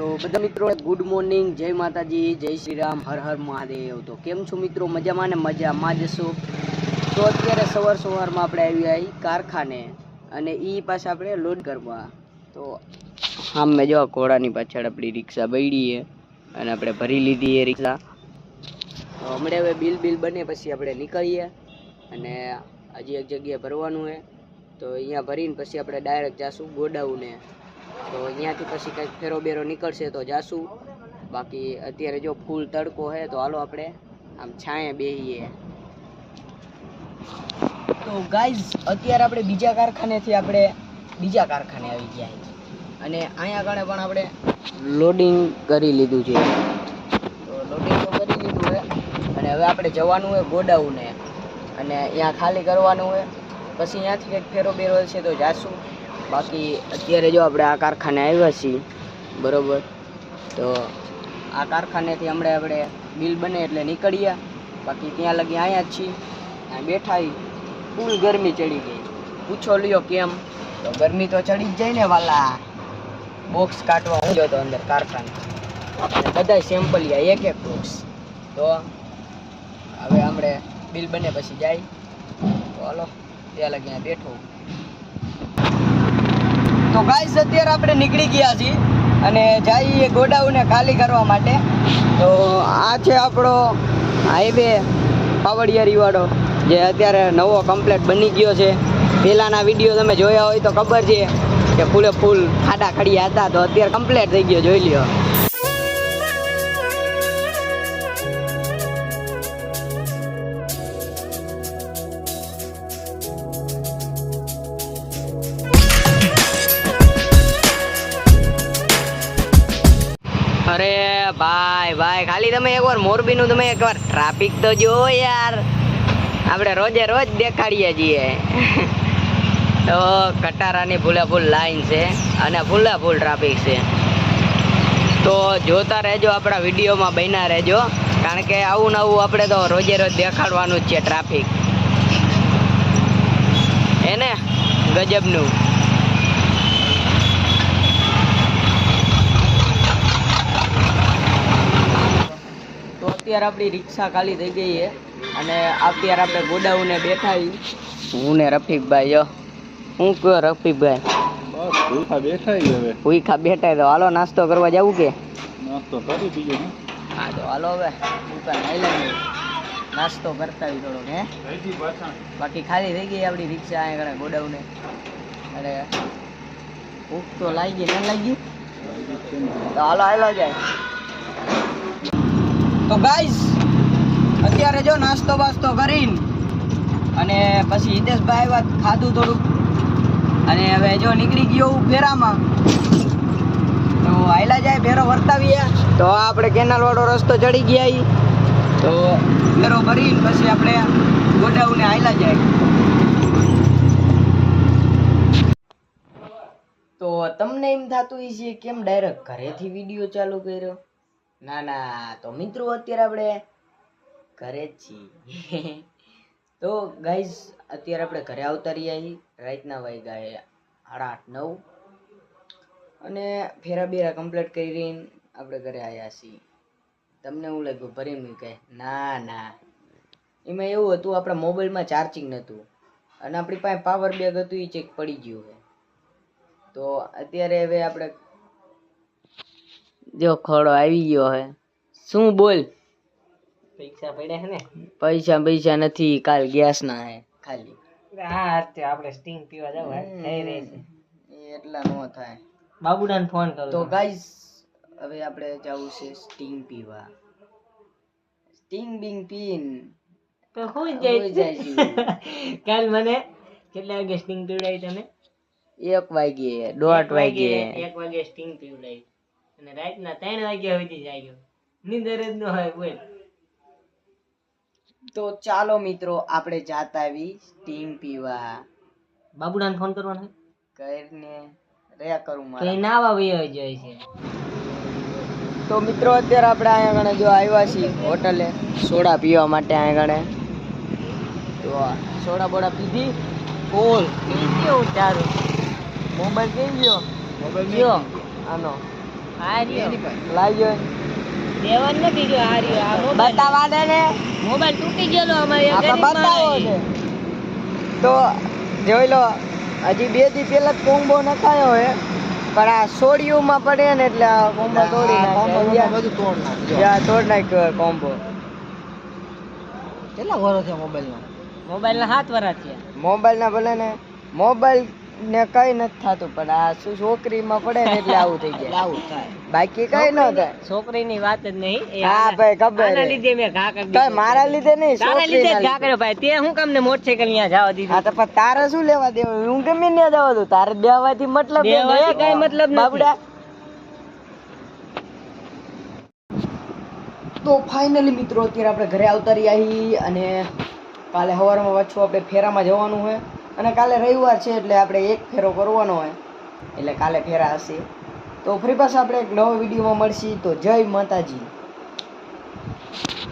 તો બધા મિત્રો ગુડ મોર્નિંગ જય માતાજી, જય શ્રી રામ, હર હર મહાદેવ. તો કેમ છો મિત્રો? મજામાં ને મજામાં જશો તો અત્યારે સવાર સવારમાં આપણે આવી આવી કારખાને અને એ પાછા આપણે લોડ કરવા. તો આમ મેં જો ઘોડાની પાછળ આપણી રિક્ષા બળી અને આપણે ભરી લીધી એ રિક્ષા. તો હમણાં હવે બિલ બિલ બને પછી આપણે નીકળીએ અને હજી એક જગ્યાએ ભરવાનું છે. તો અહીંયા ભરીને પછી આપણે ડાયરેક્ટ જઈશું ગોડાઉને. તો અહીંયાથી પછી કંઈક ફેરો બેરો નીકળશે તો જાશું. બાકી અત્યારે જો ફૂલ તડકો છે તો હાલો આપણે આમ છાંયે બેહીએ. તો ગાઈઝ અત્યારે આપણે બીજા કારખાનેથી આપણે બીજા કારખાને આવી ગયા અને અહીંયા આગળ પણ આપણે લોડિંગ કરી લીધું છે. તો લોડિંગ તો કરી લીધું છે. અને હવે આપણે જવાનું હોય ગોડાઉને. અને અહીંયા ખાલી કરવાનું હોય પછી અહીંયાથી કંઈક ફેરો બેરો છે તો જાશું. બાકી અત્યારે જો આપણે આ કારખાને આવ્યા છીએ, બરોબર? તો આ કારખાનેથી હમણાં આપણે બિલ બને એટલે નીકળ્યા બાકી ત્યાં લગી અહીંયા જ છીએ. બેઠા ફૂલ ગરમી ચડી ગઈ. પૂછો લ્યો કેમ? તો ગરમી તો ચડી જ જાય ને વાલા. બોક્સ કાઢવા હું તો અંદર કારખાને. બધા સેમ્પલ સેમ્પલ એક એક બોક્સ તો હવે આપણે બિલ બને પછી જાય. તો હલો, ત્યાં લગી બેઠો તો ગાઈસ અત્યારે આપણે નીકળી ગયા છીએ અને જઈએ ગોડાઉને ખાલી કરવા માટે. તો આ છે આપણો હાઈવે પાવડિયારીવાળો જે અત્યારે નવો કમ્પ્લેટ બની ગયો છે. પહેલાંના વીડિયો તમે જોયા હોય તો ખબર છે કે ફૂલે ફૂલ ખાડા ખડિયા હતા, તો અત્યારે કમ્પ્લેટ થઈ ગયો, જોઈ લ્યો. અરે ભાઈ ભાઈ, ખાલી તમે એકવાર મોરબીનું તમે એકવાર ટ્રાફિક તો જો યાર. આપણે રોજે રોજ દેખાડીએ છીએ. તો કટારાની ફૂલ લાઈન છે અને ફૂલ ટ્રાફિક છે. તો જોતા રહેજો આપણા વિડીયોમાં બન્યા રહેજો, કારણ કે આવું નવું આપણે તો રોજે રોજ દેખાડવાનું જ છે ટ્રાફિક એને ગજબનું. અત્યારે આપણી રિક્ષા ખાલી થઈ ગઈ છે. અને અત્યારે આપણે ગોડાઉને બેઠા હું ને રફીકભાઈ જો હું કયો રફીકભાઈ? બસ ભૂખા બેઠા હવે. ભૂખા બેઠા તો હાલો નાસ્તો કરવા જવું કે? નાસ્તો કરી બીજો હા. તો હાલો હવે. ભૂખા ખાઈ લઈએ નાસ્તો કરતા આવી થોડોક હે. બાકી ખાલી થઈ ગઈ આપણી રિક્ષા અહીંયા આગળ ગોડાઉને. અને ભૂખ તો લાગી ન લાગી? તો હાલો હાલો જાય. તો ગાઈઝ અત્યારે જો નાસ્તો બાસ્તો કરીને અને પછી હિતેશભાઈ આવ્યા ખાધું થોડુંક. અને હવે જો નીકળી ગયો હું ફેરામાં. તો આયલા જાય ફેરો વર્તાવીએ. તો આપણે કેનાલ વાળો રસ્તો ચડી ગયા. તો ફેરો ભરીને પછી આપણે ગોડાઉને આયલા જાય. તો તમને એમ થતું હશે, કેમ ડાયરેક્ટ ઘરેથી વીડિયો ચાલુ કર્યો? ના ના, તો મિત્રો અત્યારે આપણે ઘરે જ છીએ. તો ગાઈઝ અત્યારે આપણે ઘરે આવતા રહ્યા છીએ. રાતના વાઈ ગાય સાડા આઠ, નવ. અને ફેરા બેરા કમ્પ્લીટ કરીને આપણે ઘરે આવ્યા છીએ. તમને એવું લાગ્યું ભરી મૂકે ના ના. એમાં એવું હતું, આપણા મોબાઈલમાં ચાર્જિંગ નહોતું અને આપણી પાસે પાવર બેગ હતું, એ ચેક પડી ગયું છે. તો અત્યારે હવે આપણે જો ખોડો આવી ગયો હે. શું બોલ? પૈસા પડ્યા છે ને? પૈસા પૈસા નથી કાલ ગેસ ના હે. ખાલી. હા તે આપણે સ્ટિંગ પીવા જાવ થઈ રહી છે. એટલા નો થાય. બાબુડાને ફોન કરો તો ગાઈસ હવે આપણે જવું છે સ્ટિંગ પીવા. સ્ટિંગ બિંગ પીન. તો હું જાય કાલ મને કેટલા વાગે સ્ટિંગ પીવડાવી તમે? એક વાગ્યે દોઢ વાગ્યે એક વાગે સ્ટિંગ પીવડાવી. અને રાતના ત્રણ વાગ્યા સુધી જાગ્યો. નીંદર જ ન હોય બોલ. તો ચાલો મિત્રો આપણે જાતા આવી સ્ટીમ પીવા. બાબુડાને ફોન કરવાનો કરીને રહ્યા કરું મારે. કઈ નાવા વયો જાય છે. તો મિત્રો અત્યારે આપણે અહીંયા ગણે જો આવ્યા છીએ હોટલે સોડા પીવા માટે અહીંયા ગણે તો સોડા બોડા પીધી? ફૂલ પી કેવું ચારું મોબાઈલ કેમ ગયો? મોબાઈલ ગયો? આનો. લાગ્યો દેવન નથી જો આ રહ્યો આ બતાવા દે ને. મોબાઈલ તૂટી ગયેલો અમારે બતાવો છે. તો જોઈ લો હજી બે દી પહેલા કોમ્બો નખાયો હે. પણ આ સોડિયુમાં પડે ને એટલે આ કોમ્બો તોડી નાખે. બધું તોડ નાખ્યો તોડ નાખ્યો કોમ્બો. કેટલા વર્ષ છે મોબાઈલના? મોબાઈલ ના હાથ છે થયા. મોબાઈલના ભલે ને મોબાઈલ ને કઈ નથી થતું પણ આ શું છોકરીમાં પડે ને એટલે આવું થઈ જાય. આવું થાય. બાકી કઈ ન થાય. છોકરીની વાત જ નહીં. હા ભાઈ ખબર મારા લીધે મેં ઘા કરી કઈ મારા લીધે નહીં તારા લીધે ઘા કર્યો ભાઈ. તે હું કામ ને મોટરસાઇકલ અહીંયા જવા દીધું? હા તો પણ તારે શું લેવા દેવું હું ગમે ત્યાં જવા દઉં? તારે બેવાથી મતલબ નહીં. કઈ મતલબ નથી. બાબડા. તો ફાઇનલી મિત્રો અત્યારે આપણે ઘરે આવતા રહ્યા છીએ અને કાલે સવારમાં પાછું આપણે ફેરામાં જવાનું હોય અને કાલે રવિવાર છે એટલે આપણે એક ફેરો કરવાનો હોય. એટલે કાલે ફેરા હશે. તો ફરી પાછા આપણે એક નવો વિડીયોમાં મળશી. તો જય માતાજી.